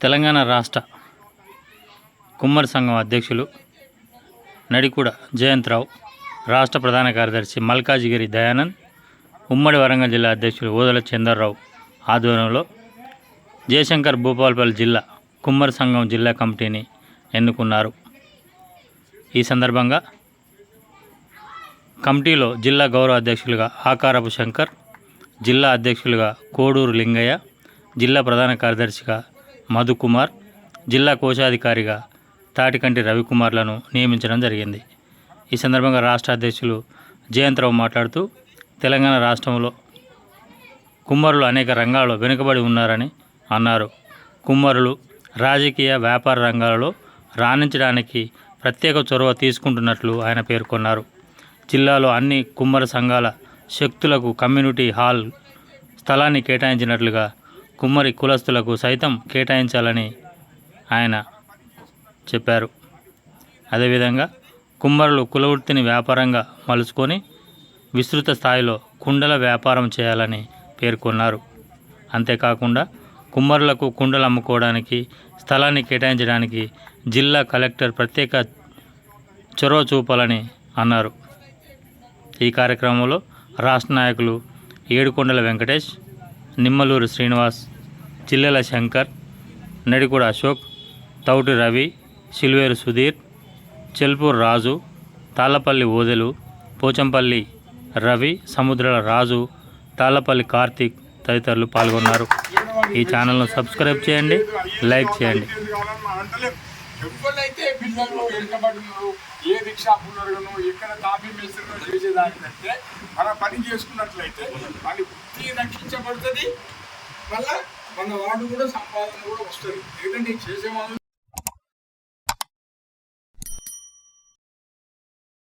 తెలంగాణ రాష్ట్ర కుమ్మరి సంఘం అధ్యక్షులు నడికూడ జయంత్రావు రాష్ట్ర ప్రధాన కార్యదర్శి మల్కాజిగిరి దయానంద్ ఉమ్మడి వరంగల్ జిల్లా అధ్యక్షులు ఓదల చంద్రరావు ఆధ్వర్యంలో జయశంకర్ భూపాలపల్లి జిల్లా కుమ్మరి సంఘం జిల్లా కమిటీని ఎన్నుకున్నారు. ఈ సందర్భంగా కమిటీలో జిల్లా గౌరవ అధ్యక్షులుగా ఆకారపు శంకర్ జిల్లా అధ్యక్షులుగా కోడూరు లింగయ్య జిల్లా ప్రధాన కార్యదర్శిగా మధుకుమార్ జిల్లా కోశాధికారిగా తాటికంటి రవికుమార్లను నియమించడం జరిగింది. ఈ సందర్భంగా రాష్ట్ర అధ్యక్షులు జయంతరావు మాట్లాడుతూ తెలంగాణ రాష్ట్రంలో కుమ్మరులు అనేక రంగాల్లో వెనుకబడి ఉన్నారని అన్నారు. కుమ్మరులు రాజకీయ వ్యాపార రంగాలలో రాణించడానికి ప్రత్యేక చొరవ తీసుకుంటున్నట్లు ఆయన పేర్కొన్నారు. జిల్లాలో అన్ని కుమ్మర సంఘాల శక్తులకు కమ్యూనిటీ హాల్ స్థలాన్ని కేటాయించినట్లుగా కుమ్మరి కులస్తులకు సైతం కేటాయించాలని ఆయన చెప్పారు. అదేవిధంగా కుమ్మరులు కులవృత్తిని వ్యాపారంగా మలుచుకొని విస్తృత స్థాయిలో కుండల వ్యాపారం చేయాలని పేర్కొన్నారు. అంతేకాకుండా కుమ్మరులకు కుండలు అమ్ముకోవడానికి స్థలాన్ని కేటాయించడానికి జిల్లా కలెక్టర్ ప్రత్యేక చొరవ చూపాలని అన్నారు. ఈ కార్యక్రమంలో రాష్ట్ర నాయకులు ఏడుకొండల వెంకటేష్ నిమ్మలూరు శ్రీనివాస్ చిల్లెల శంకర్ నడికూడ అశోక్ తౌటి రవి సిల్వేరు సుధీర్ చెల్పూర్ రాజు తాళ్ళపల్లి ఓదెలు పోచంపల్లి రవి సముద్రాల రాజు తాళ్ళపల్లి కార్తీక్ తదితరులు పాల్గొన్నారు. ఈ ఛానల్ను సబ్స్క్రైబ్ చేయండి లైక్ చేయండి. ఎవరైతే పిల్లలు వెనుకబడినారు ఏ రిక్షా పునరులను ఎక్కడ తాపీ మేస్త్రిలో చేసేదానికంటే మన పని చేసుకున్నట్లయితే మన వృత్తి రక్షించబడుతుంది. మళ్ళా మన వాడు కూడా సంపాదన కూడా వస్తుంది. ఎందుకంటే చేసే